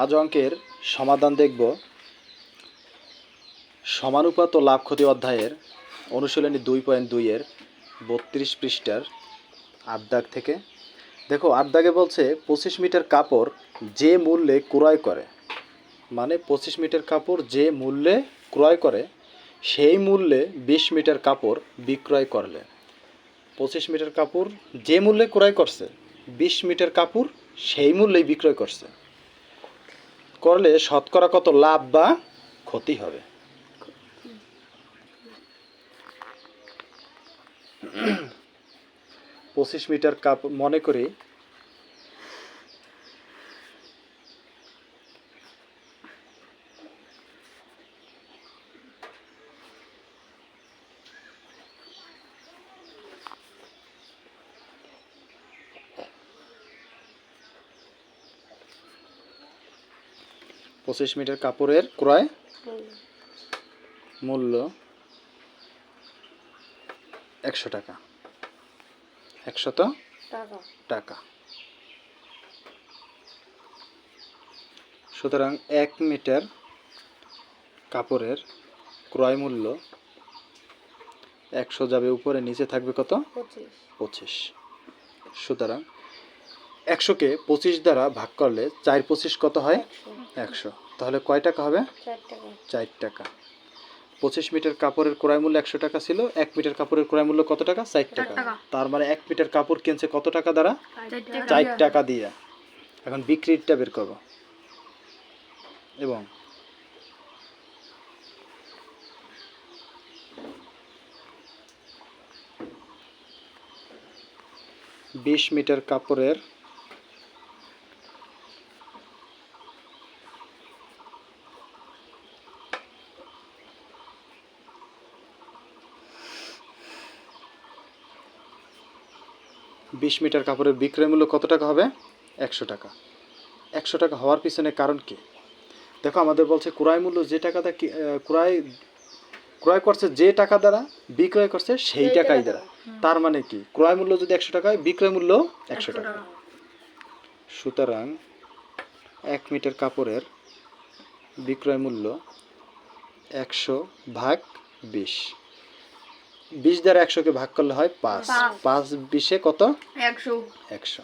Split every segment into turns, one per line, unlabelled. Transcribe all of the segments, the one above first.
আজ অঙ্কের সমাধান দেখব। সমানুপাত ও লাভ ক্ষতি অধ্যায়ের অনুশীলনী দুই পয়েন্ট দুইয়ের বত্রিশ পৃষ্ঠার আট দাগ থেকে। দেখো আট দাগে বলছে, পঁচিশ মিটার কাপড় যে মূল্যে ক্রয় করে মানে পঁচিশ মিটার কাপড় যে মূল্যে ক্রয় করে, সেই মূল্যে বিশ মিটার কাপড় বিক্রয় করলে। পঁচিশ মিটার কাপড় যে মূল্যে ক্রয় করছে, বিশ মিটার কাপড় সেই মূল্যেই বিক্রয় করছে। করলে শতকরা কত লাভ বা ক্ষতি হবে? পঁচিশ মিটার কাপ মনে করি পঁচিশ মিটার কাপড়ের ক্রয় মূল্য একশো টাকা। একশত
টাকা।
সুতরাং এক মিটার কাপড়ের ক্রয় মূল্য একশো যাবে উপরে নিচে থাকবে কত?
পঁচিশ।
সুতরাং একশোকে পঁচিশ দ্বারা ভাগ করলে চার পঁচিশ কত হয়?
একশো।
তাহলে কয় টাকা হবে?
চার টাকা।
পঁচিশ মিটার কাপড়ের ক্রয় মূল্য একশো টাকা ছিল। এক মিটার কাপড়ের ক্রয় মূল্য কত টাকা? চার টাকা। তার মানে এক মিটার কাপড় কিনছে কত টাকা দ্বারা?
চার টাকা
দিয়ে। এখন বিক্রিটা বের করব। এবং বিশ মিটার কাপড়ের বিশ মিটার কাপড়ের বিক্রয় মূল্য কত টাকা হবে? একশো টাকা। একশো টাকা হওয়ার পিছনে কারণ কি? দেখো আমাদের বলছে ক্রয় মূল্য যে টাকাটা কি- ক্রয় ক্রয় করছে যে টাকা দ্বারা বিক্রয় করছে সেই
সেই
টাকাই দ্বারা। তার মানে কি? ক্রয় মূল্য যদি একশো টাকা হয় বিক্রয় মূল্য একশো টাকা। সুতরাং এক মিটার কাপড়ের বিক্রয় মূল্য একশো ভাগ বিশ। বিশ দ্বারা একশোকে ভাগ করলে হয় পাঁচ।
পাঁচ।
বিশে কত?
একশো।
একশো।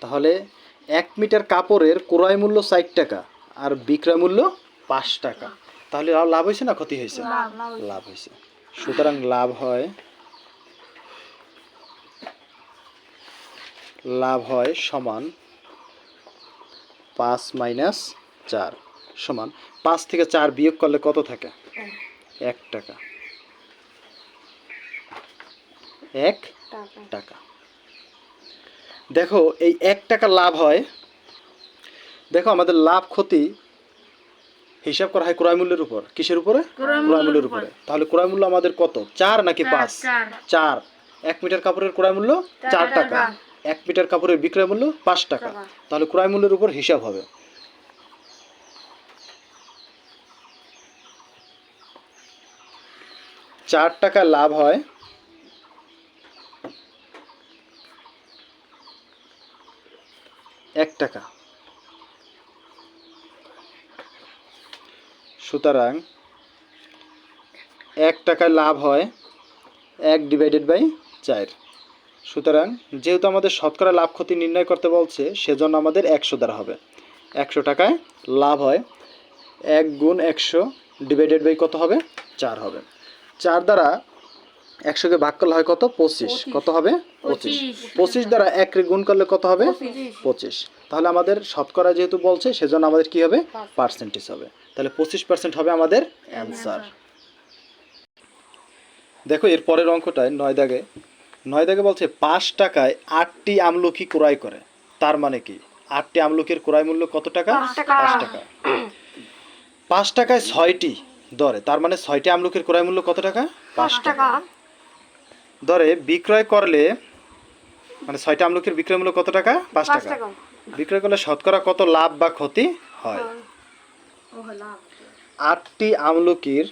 তাহলে এক মিটার কাপড়ের ক্রয় মূল্য ষাট টাকা আর বিক্রয় মূল্য পাঁচ টাকা। তাহলে লাভ- হয়েছে না ক্ষতি হয়েছে?
লাভ
হয়েছে। সুতরাং লাভ হয় লাভ হয় সমান পাঁচ মাইনাস চার। সমান পাঁচ থেকে চার বিয়োগ করলে কত থাকে? এক টাকা। এক
টাকা।
দেখো এই এক টাকা লাভ হয়। দেখো আমাদের লাভ ক্ষতি হিসাব করা হয় ক্রয় মূল্যের উপর। কিসের উপরে?
ক্রয়
মূল্যের উপরে। তাহলে ক্রয় মূল্য আমাদের কত? চার নাকি পাঁচ?
চার।
চার। এক মিটার কাপড়ের ক্রয় মূল্য চার টাকা। এক মিটার কাপড়ের বিক্রয় মূল্য পাঁচ টাকা।
টাকা।
তাহলে ক্রয় মূল্যের উপর হিসাব হবে। চার টাকা লাভ হয় এক টাকা। সুতরাং এক টাকায় লাভ হয় এক ডিভাইডেড বাই চার। সুতরাং যেহেতু আমাদের শতকরা লাভ ক্ষতি নির্ণয় করতে বলছে, সেজন্য আমাদের একশো দ্বারা হবে। একশো টাকায় লাভ হয় এক গুণ একশো ডিভাইডেড বাই কত হবে? চার হবে। চার দ্বারা একশোকে ভাগ করলে হয় কত? পঁচিশ। কত হবে? পঁচিশ।
পঁচিশ।
দ্বারা এক গুণ করলে কত হবে? পঁচিশ। তাহলে আমাদের শতকরা যেহেতু বলছে সেজন্য আমাদের কি হবে? পার্সেন্টেজ হবে। তাহলে পঁচিশ পার্সেন্ট হবে আমাদের অ্যান্সার দেখো এর পরের অঙ্কটায় নয় দাগে নয় দাগে বলছে পাঁচ টাকায় আটটি আমলকি ক্রয় করে। তার মানে কি? আটটি আমলকির ক্রয় মূল্য কত টাকা।
পাঁচ টাকা।
পাঁচ টাকায় ছয়টি দরে তার মানে ছয়টি আমলকির ক্রয় মূল্য কত টাকা? পাঁচ টাকা। দরে বিক্রয় করলে মানে ছয়টা আমলকির বিক্রয় মূল্য কত টাকা? পাঁচ টাকা।
টাকা।
বিক্রয় করলে শতকরা কত লাভ বা ক্ষতি হয়? আটটি আমলকির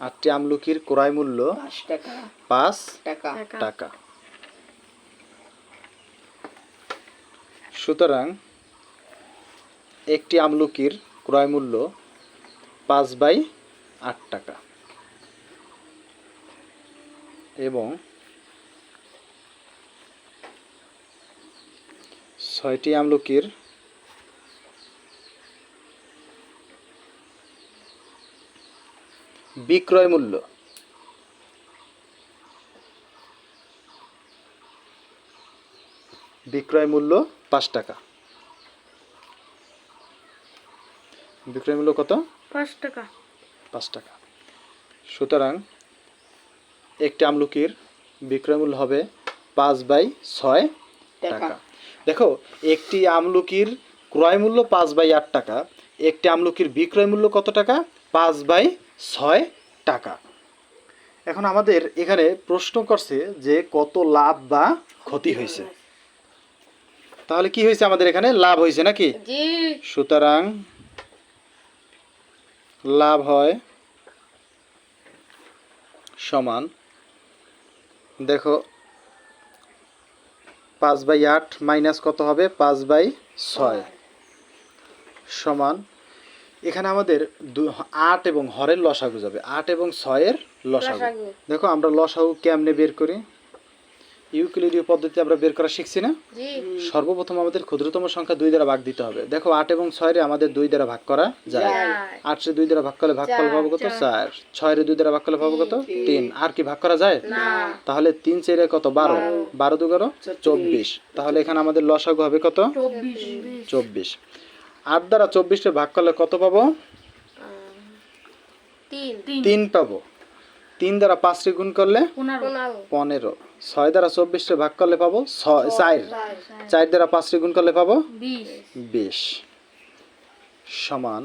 আটটি আমলকির ক্রয় মূল্য
পাঁচ টাকা। টাকা।
সুতরাং একটি আমলকির ক্রয় মূল্য পাঁচ বাই আট টাকা। এবং ছয়টি আমলকির বিক্রয় মূল্য। বিক্রয় মূল্য পাঁচ টাকা। বিক্রয় মূল্য কত?
পাঁচ টাকা।
পাঁচ টাকা। সুতরাং একটি আমলকির বিক্রয় মূল্য হবে পাঁচ বাই ছয়
টাকা।
দেখো একটি আমলকির ক্রয় মূল্য পাঁচ বাই আট টাকা একটি আমলকির বিক্রয় মূল্য কত টাকা? পাঁচ বাই ছয় টাকা। এখন আমাদের এখানে প্রশ্ন করছে যে কত লাভ বা ক্ষতি হয়েছে। তাহলে কি হয়েছে আমাদের এখানে? লাভ হয়েছে নাকি? সুতরাং লাভ হয় সমান দেখো পাঁচ বাই আট মাইনাস কত হবে? পাঁচ বাই ছয়। সমান এখানে আমাদের দু- আট এবং হরের লসাগু যাবে। আট এবং ছয়ের লসাগু।
লসাগু।
দেখো আমরা লসাগু কেমনে বের করি? ইউক্লিডীয় পদ্ধতি আমরা বের করা শিখছি না? সর্বপ্রথম আমাদের ক্ষুদ্রতম সংখ্যা দুই দ্বারা ভাগ দিতে হবে। দেখো আট এবং ছয় রে আমাদের দুই দ্বারা ভাগ করা যায়।
যায়।
আটশো দুই দ্বারা ভাগ করলে ভাগ ফল
চার,
পাবো কত? চার। ছয় রে দুই দ্বারা ভাগ করলে পাবো কত? তিন। আর কি ভাগ করা যায়? তাহলে তিন চেরে কত? বারো। বারো। দু বারো চব্বিশ। তাহলে এখানে আমাদের লসাগু হবে কত?
চব্বিশ।
চব্বিশ। আট দ্বারা চব্বিশে ভাগ করলে কত পাবো?
তিন।
পাবো। তিন দ্বারা পাঁচটি গুণ করলে?
পনেরো।
ছয় দ্বারা চব্বিশে ভাগ করলে পাবো? ছয় চার। চার দ্বারা পাঁচটি গুণ করলে পাবো?
বিশ।
সমান।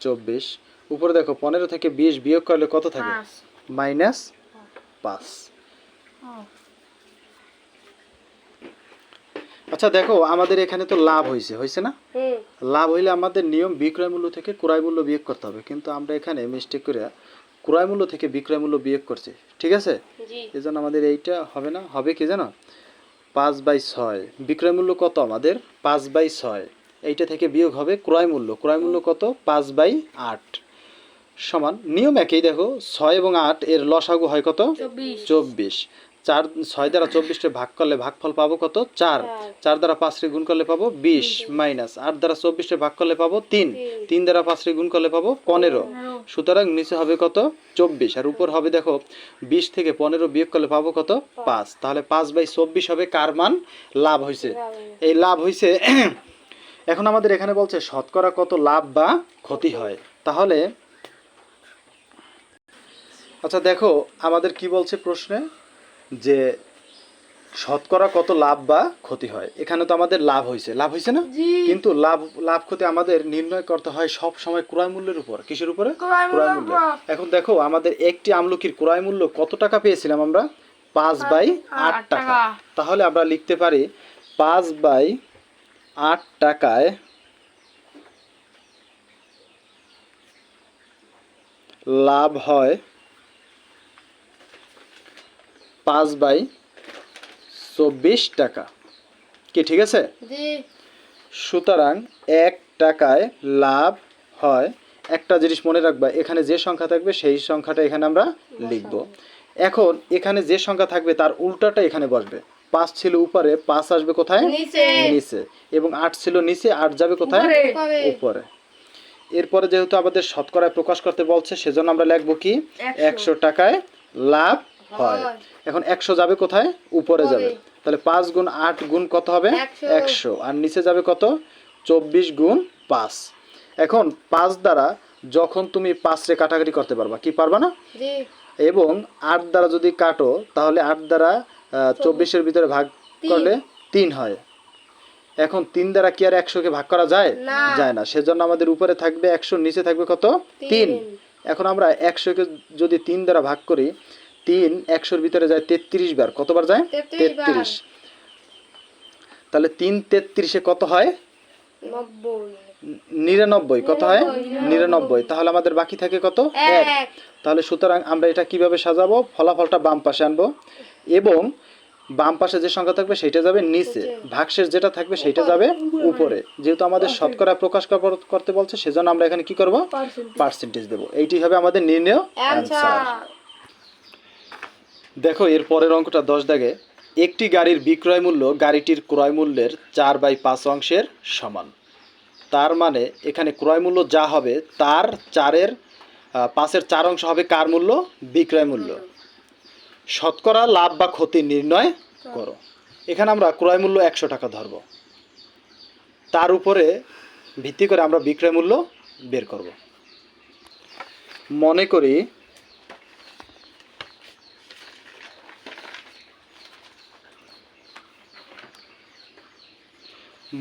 চব্বিশ। উপরে দেখো পনেরো থেকে বিশ বিয়োগ করলে কত থাকে? মাইনাস পাঁচ
ও,
আচ্ছা দেখো আমাদের এখানে তো লাভ হয়েছে হয়েছে না? লাভ হইলে আমাদের নিয়ম বিক্রয় মূল্য থেকে ক্রয় মূল্য বিয়োগ করতে হবে। কিন্তু আমরা এখানে মিস্টেক করে ক্রয় মূল্য থেকে বিক্রয় মূল্য বিয়োগ করছি ঠিক আছে? এই জন্য আমাদের এইটা হবে না হবে কি জানো? পাঁচ বাই ছয়। বিক্রয় মূল্য কত আমাদের? পাঁচ বাই ছয়। এইটা থেকে বিয়োগ হবে ক্রয় মূল্য। ক্রয় মূল্য কত? পাঁচ বাই আট। সমান নিয়ম একই দেখো ছয় এবং আট এর লসাগু হয় কত?
চব্বিশ।
চার ছয় দ্বারা চব্বিশটা ভাগ করলে ভাগফল পাবো কত? চার। চার। দ্বারা পাঁচটি গুণ করলে পাবো বিশ মাইনাস। আট দ্বারা চব্বিশটা ভাগ করলে পাবো তিন। তিন। দ্বারা পাঁচটি গুণ করলে পাবো পনেরো। সুতরাং নিচে হবে কত? চব্বিশ। আর উপর হবে দেখো বিশ থেকে পনেরো বিয়োগ করলে পাবো কত? পাঁচ। তাহলে পাঁচ বাই চব্বিশ হবে কার মান? লাভ হয়েছে এই লাভ হয়েছে এখন আমাদের এখানে বলছে শতকরা কত লাভ বা ক্ষতি হয়। তাহলে আচ্ছা দেখো আমাদের কি বলছে প্রশ্নে? যে শতকরা কত লাভ বা ক্ষতি হয়। এখানে তো আমাদের লাভ হয়েছে লাভ হয়েছে না? কিন্তু লাভ লাভ ক্ষতি আমাদের নির্ণয় করতে হয় সব সময় ক্রয় মূল্যের উপর। কিসের উপরে?
ক্রয়
ক্রয় মূল্য এখন দেখো আমাদের একটি আমলকির ক্রয় মূল্য কত টাকা পেয়েছিলাম আমরা? পাঁচ বাই আট টাকা। তাহলে আমরা লিখতে পারি পাঁচ বাই আট টাকায় লাভ হয় পাঁচ বাই চব্বিশ টাকা। কি ঠিক আছে? সুতরাং এক টাকায় লাভ হয়। একটা জিনিস মনে রাখবা এখানে যে সংখ্যা থাকবে সেই সংখ্যাটা এখানে আমরা লিখব। এখন এখানে যে সংখ্যা থাকবে তার উল্টাটা এখানে বসবে। পাঁচ ছিল উপরে পাঁচ আসবে কোথায়?
নিচে।
এবং আট ছিল নিচে আট যাবে কোথায়?
উপরে।
এরপরে যেহেতু আমাদের শতকরায় প্রকাশ করতে বলছে সেজন্য আমরা লিখব কি।
একশো
টাকায় লাভ হয়। এখন একশো যাবে কোথায়? উপরে যাবে। তাহলে পাঁচ গুণ আট গুণ কত হবে?
একশো।
আর নিচে যাবে কত? চব্বিশ গুণ পাঁচ। এখন পাঁচ দ্বারা যখন তুমি পাঁচ রে কাটাকাটি করতে পারবা কি পারবা না? এবং আট দ্বারা যদি কাটো তাহলে আট দ্বারা চব্বিশের ভিতরে ভাগ করলে তিন হয়। এখন তিন দ্বারা কি আর একশোকে ভাগ করা যায়। যায় না। সেজন্য আমাদের উপরে থাকবে একশো নিচে থাকবে কত? তিন।
তিন।
এখন আমরা একশোকে যদি তিন দ্বারা ভাগ করি তিন একশোর ভিতরে যায় তেত্রিশ বার। কতবার যায়?
তেত্রিশ
তাহলে তিন তেত্রিশে কত হয়? নিরানব্বই। কত হয়? নিরানব্বই। তাহলে আমাদের বাকি থাকে কত? এক। তাহলে সুতরাং আমরা এটা কীভাবে সাজাবো? ফলাফলটা বাম পাশে আনব। এবং বাম পাশে যে সংখ্যা থাকবে সেটা যাবে নিচে। ভাগশেষ যেটা থাকবে সেটা যাবে উপরে। যেহেতু আমাদের শতকরা প্রকাশ করতে বলছে সেজন্য আমরা এখানে কি করব? পার্সেন্টেজ। দেবো। এইটি হবে আমাদের নির্ণয় অ্যান্সার। দেখো, এর পরের অঙ্কটা দশ দাগে। একটি গাড়ির বিক্রয় মূল্য গাড়িটির ক্রয় মূল্যের চার বাই পাঁচ অংশের সমান। তার মানে এখানে ক্রয় মূল্য যা হবে তার চারের পাঁচের চার অংশ হবে কার মূল্য? বিক্রয় মূল্য। শতকরা লাভ বা ক্ষতি নির্ণয় করো। এখানে আমরা ক্রয় মূল্য একশো টাকা ধরব। তার উপরে ভিত্তি করে আমরা বিক্রয় মূল্য বের করব। মনে করি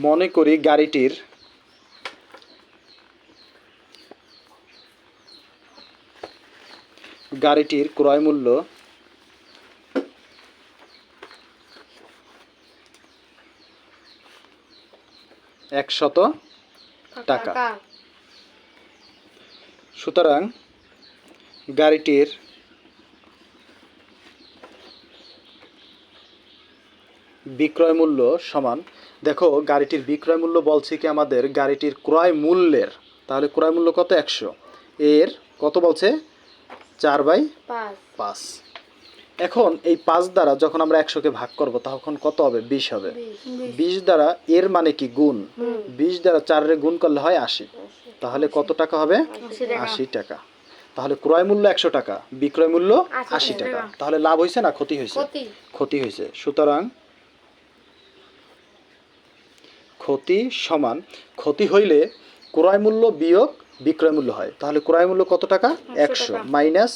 মনে করি গাড়িটির। গাড়িটির ক্রয় মূল্য একশত টাকা।
টাকা।
সুতরাং গাড়িটির বিক্রয় মূল্য সমান দেখো গাড়িটির বিক্রয় মূল্য বলছে কি আমাদের? গাড়িটির ক্রয় মূল্যের। তাহলে ক্রয় মূল্য কত? একশো। এর কত বলছে? চার বাই
পাঁচ।
এখন এই পাঁচ দ্বারা যখন আমরা একশোকে ভাগ করব তখন কত হবে? বিশ হবে।
বিশ।
দ্বারা এর মানে কি? গুণ। বিশ দ্বারা চারের গুণ করলে হয় আশি। তাহলে কত টাকা হবে? আশি টাকা। তাহলে ক্রয় মূল্য একশো টাকা বিক্রয় মূল্য আশি টাকা। তাহলে লাভ হয়েছে না ক্ষতি হয়েছে
ক্ষতি।
ক্ষতি হয়েছে সুতরাং ক্ষতি সমান ক্ষতি হইলে ক্রয় মূল্য বিয়োগ বিক্রয় মূল্য হয়। তাহলে ক্রয় মূল্য কত টাকা? একশো মাইনাস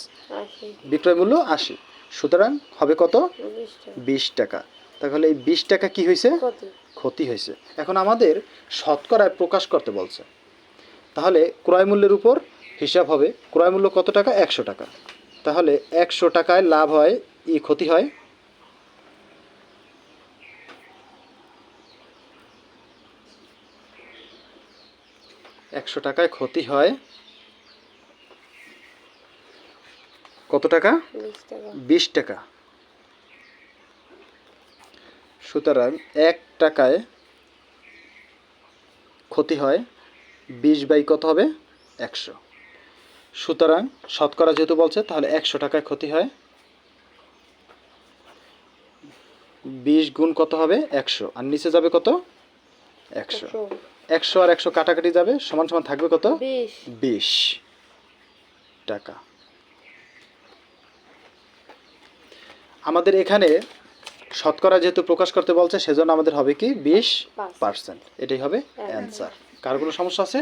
বিক্রয় মূল্য আশি। সুতরাং হবে কত?
বিশ টাকা।
তাহলে এই বিশ টাকা কি হয়েছে
ক্ষতি।
ক্ষতি হয়েছে এখন আমাদের শতকরায় প্রকাশ করতে বলছে। তাহলে ক্রয় মূল্যের উপর হিসাব হবে। ক্রয় মূল্য কত টাকা? একশো টাকা। তাহলে একশো টাকায় লাভ হয় ই ক্ষতি হয় একশো টাকায় ক্ষতি হয়। কত টাকা?
বিশ টাকা।
সুতরাং এক টাকায় ক্ষতি হয়। বিশ বাই কত হবে? একশো। সুতরাং শতকরা যেহেতু বলছে তাহলে একশো টাকায় ক্ষতি হয়। বিশ গুণ কত হবে? একশো। আর নিচে যাবে কত? একশো।
একশো
আর একশো কাটাকাটি যাবে সমান সমান থাকবে কত?
বিশ।
টাকা। আমাদের এখানে শতকরা যেহেতু প্রকাশ করতে বলছে সেজন্য আমাদের হবে কি? বিশ পার্সেন্ট। এটাই হবে অ্যান্সার। কার কোনো সমস্যা আছে?